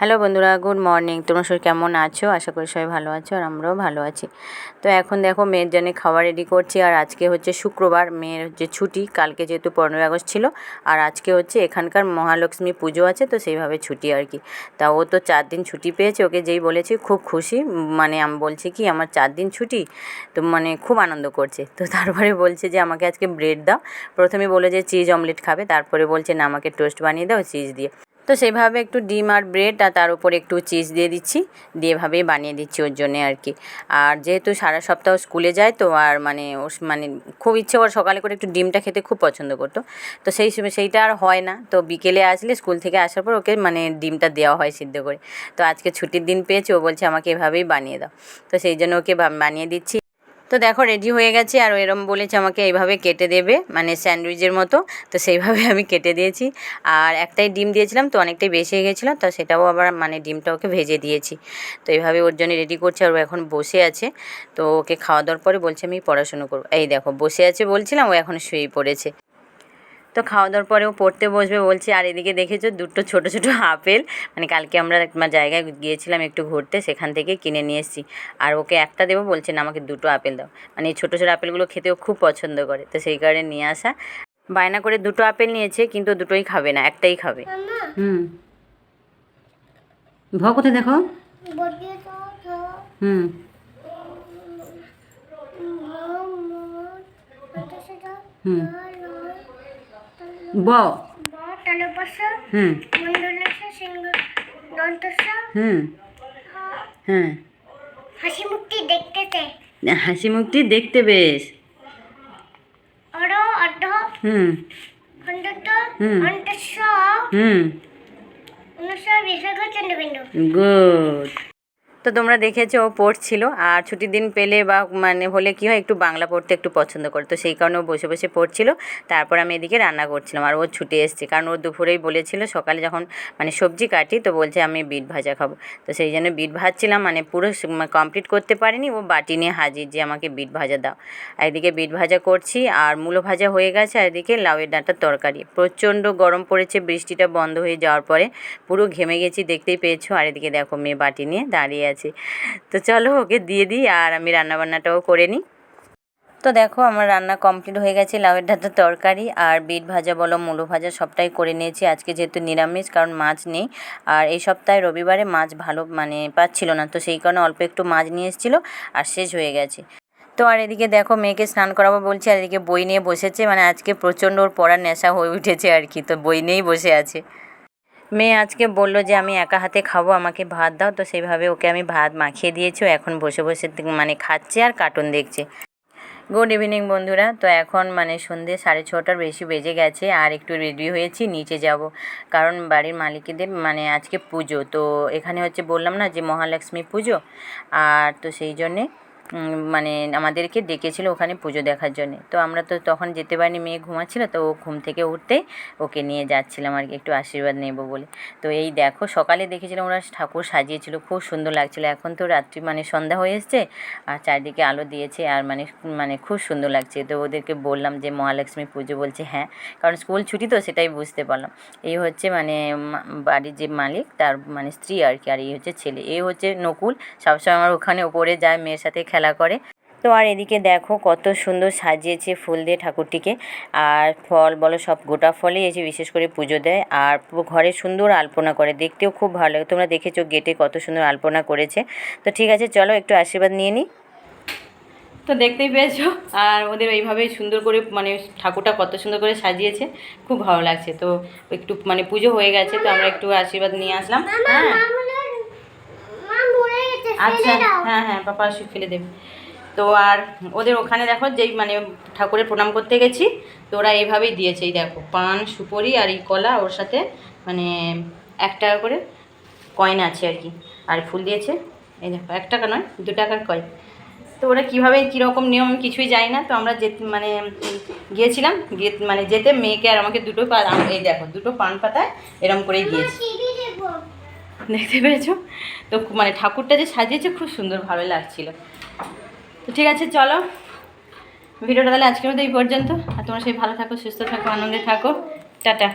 Hello বন্ধুরা, good morning. তোমরা সবাই কেমন আছো? আশা করি সবাই ভালো আছো আর আমরাও ভালো আছি। তো এখন দেখো মেয়ের জন্য খাবার রেডি করছি আর আজকে হচ্ছে শুক্রবার, মেয়ের হচ্ছে ছুটি, কালকে যেহেতু পনেরোই আগস্ট ছিল আর আজকে হচ্ছে এখানকার মহালক্ষ্মী পুজো আছে তো সেইভাবে ছুটি আর কি। তা ও তো চার দিন ছুটি পেয়েছে, ওকে যেই বলেছি খুব খুশি। মানে আমি বলছি কি, আমার চার দিন ছুটি, তো মানে খুব আনন্দ করছে। তো তারপরে বলছে যে আমাকে আজকে ব্রেড দাও। প্রথমে বলে যে চিজ অমলেট খাবে, তারপরে বলছে না, আমাকে টোস্ট বানিয়ে দাও চিজ দিয়ে। তো সেভাবে একটু ডিম আর ব্রেড আর তার উপরে একটু চিজ দিয়ে দিচ্ছি। দিয়ে এভাবেই বানিয়ে দিচ্ছি ওর জন্যে আর কি। আর যেহেতু সারা সপ্তাহ স্কুলে যায় তো আর মানে ও মানে খুব ইচ্ছে ওর সকালে করে একটু ডিমটা খেতে খুব পছন্দ করতো। তো সেই সেইটা আর হয় না। তো বিকেলে আসলে স্কুল থেকে আসার পর ওকে মানে ডিমটা দেওয়া হয় সিদ্ধ করে। তো আজকে ছুটির দিন পেয়েছে, ও বলছে আমাকে এভাবেই বানিয়ে দাও। তো সেই জন্য ওকে বানিয়ে দিচ্ছি। তো দেখো রেডি হয়ে গেছে। আর এরম বলেছে আমাকে, এইভাবে কেটে দেবে। মানে স্যান্ডউইচের মতো। তো সেইভাবে আমি কেটে দিয়েছি। আর একটাই ডিম দিয়েছিলাম, তো অনেকটাই বেশি হয়ে গেছিল। তো সেটাও আবার মানে ডিমটা ওকে ভেজে দিয়েছি। তো এইভাবে ওর জন্য রেডি করছে। আর ও এখন বসে আছে। তো ওকে খাওয়া দাওয়ার পরে বলছে, আমি পড়াশুনো করব। এই দেখো, বসে আছে বলছিলাম, ও এখন শুয়ে পড়েছে। তো খাওয়া দাওয়ার পরেও পড়তে বসবে বলছে আর এদিকে দেখেছ দুটো ছোট ছোট আপেল? মানে কালকে আমরা একটা জায়গায় গিয়েছিলাম একটু ঘুরতে সেখান থেকে কিনে নিয়ে এসেছি। আর ওকে একটা দেবো বলছে না আমাকে দুটো আপেল দাও। মানে এই ছোটো ছোটো আপেলগুলো খেতেও খুব পছন্দ করে। তো সেই কারণে নিয়ে আসা। বায়না করে দুটো আপেল নিয়েছে কিন্তু দুটোই খাবে না একটাই খাবে। হুম। ভ কোথায় দেখো? হুম। হুম। ব। হুম। হুম। হ্যাঁ হাসি মুক্তি দেখতেছে হাসি মুখটি দেখতে বেশ। অর অর্ধ। হুম। খণ্ডত। অন্তস্ব। হুম। অনুস্ব বিসর্গ চন্দ্রবিন্দু। গুড। তো তোমরা দেখেছ, ও পড়ছিল। আর ছুটির দিন পেলে বা মানে হলে কি হয়, একটু বাংলা পড়তে একটু পছন্দ করে। তো সেই কারণে ও বসে বসে পড়ছিল। তারপর আমি এদিকে রান্না করছিলাম আর ও ছুটে এসছে। কারণ ও দুপুরেই বলেছিল, সকালে যখন মানে সবজি কাটি, তো বলছে আমি বিট ভাজা খাব। তো সেই জন্য বিট ভাজছিলাম মানে পুরো কমপ্লিট করতে পারিনি। ও বাটি নিয়ে হাজির যে আমাকে বিট ভাজা দাও। এদিকে বিট ভাজা করছি, আর মূলো ভাজা হয়ে গেছে, আর এদিকে লাউয়ের ডাঁটার তরকারি। প্রচণ্ড গরম পড়েছে, বৃষ্টিটা বন্ধ হয়ে যাওয়ার পরে পুরো ঘেমে গেছি, দেখতেই পেয়েছ। আর এদিকে দেখো মেয়ে বাটি নিয়ে দাঁড়িয়ে আছে তো চলো ওকে দিয়ে দিই আর আমি রান্নাবান্নাটাও করে নিই। তো দেখো আমার রান্না কমপ্লিট হয়ে গেছে, লাউয়ের ডাঁটার তরকারি আর বিট ভাজা বলো মুলো ভাজা সবটাই করে নিয়েছি। আজকে যেহেতু নিরামিষ, কারণ মাছ নেই। আর এই সপ্তাহে রবিবারে মাছ ভালো মানে পাচ্ছিল না, তো সেই কারণে অল্প একটু মাছ নিয়ে এসেছিল আর শেষ হয়ে গেছে। তো আর এদিকে দেখো মেয়েকে স্নান করাবো বলছি, আর এদিকে বই নিয়ে বসেছে। মানে আজকে প্রচণ্ড ওর পড়ার নেশা হয়ে উঠেছে আর কি, তো বই নিয়েই বসে আছে। মেয়ে আজকে বলল যে, আমি একা হাতে খাব, আমাকে ভাত দাও। তো সেইভাবে ওকে আমি ভাত মাখিয়ে দিয়েছি। এখন বসে বসে মানে খাচ্ছে আর কার্টুন দেখছে। গুড ইভিনিং বন্ধুরা। তো এখন মানে সন্ধে সাড়ে ছটার বেশি বেজে গেছে, আর একটু রেডি হয়েছি, নিচে যাব। কারণ বাড়ির মালিকদের মানে আজকে পুজো। তো এখানে হচ্ছে বললাম না যে, মহালক্ষ্মী পুজো। আর তো সেই জন্যে মানে আমাদেরকে ডেকেছিল ওখানে পুজো দেখার জন্য। তো আমরা তো তখন যেতে পারিনি, মেয়ে ঘুমাচ্ছিল, তো ও ঘুম থেকে উঠতেই ওকে নিয়ে যাচ্ছিলাম আর কি, একটু আশীর্বাদ নেব বলে। তো এই দেখো, সকালে দেখেছিলাম ওরা ঠাকুর সাজিয়েছিল, খুব সুন্দর লাগছিল। এখন তো রাত্রি মানে সন্ধ্যা হয়ে এসছে আর চারিদিকে আলো দিয়েছে আর মানে মানে খুব সুন্দর লাগছে। তো ওদেরকে বললাম যে মহালক্ষ্মী পুজো বলছে হ্যাঁ। কারণ স্কুল ছুটি তো, সেটাই বুঝতে পারলাম। এই হচ্ছে মানে বাড়ির যে মালিক, তার মানে স্ত্রী আর কি, আর এই হচ্ছে ছেলে। এই হচ্ছে নকুল। সবসময় আমার ওখানে ওপরে যায়, মেয়ের সাথে খেলা করে। তো আর এদিকে দেখো কত সুন্দর সাজিয়েছে ফুল দিয়ে ঠাকুরটিকে। আর ফল বলো সব গোটা ফলই এসে বিশেষ করে পুজো দেয়। আর ঘরে সুন্দর আলপনা করে, দেখতেও খুব ভালো লাগে। তোমরা দেখেছ গেটে কত সুন্দর আলপনা করেছে। তো ঠিক আছে, চলো একটু আশীর্বাদ নিয়ে নিই তো দেখতেই পেয়েছ, আর ওদের ওইভাবে সুন্দর করে মানে ঠাকুরটা কত সুন্দর করে সাজিয়েছে, খুব ভালো লাগছে। তো একটু মানে পুজো হয়ে গেছে, তো আমরা একটু আশীর্বাদ নিয়ে আসলাম। হ্যাঁ। আচ্ছা হ্যাঁ হ্যাঁ পাপা আসি ফেলে দেবে। তো আর ওদের ওখানে দেখো যেই মানে ঠাকুরের প্রণাম করতে গেছি তো ওরা এইভাবেই দিয়েছে এই দেখো পান সুপরি আর এই কলা ওর সাথে মানে এক টাকা করে কয়েন আছে আর কি। আর ফুল দিয়েছে এই দেখো এক টাকা নয় দু টাকার কয়েন তো ওরা কীভাবে কীরকম নিয়ম কিছুই জানি না তো আমরা যে মানে গিয়েছিলাম গিয়ে মানে যেতে মেয়েকে আর আমাকে দুটো পা এই দেখো দুটো পান পাতায় এরম করেই দিয়েছি। দেখতে পেরেছ তো মানে ঠাকুরটা যে সাজিয়েছে খুব সুন্দর ভালো লাগছিল। তো ঠিক আছে, চলো। ভিডিওটা তাহলে আজকের মতো এই পর্যন্ত। আর তোমরা সেই ভালো থাকো, সুস্থ থাকো, আনন্দে থাকো। টাটা।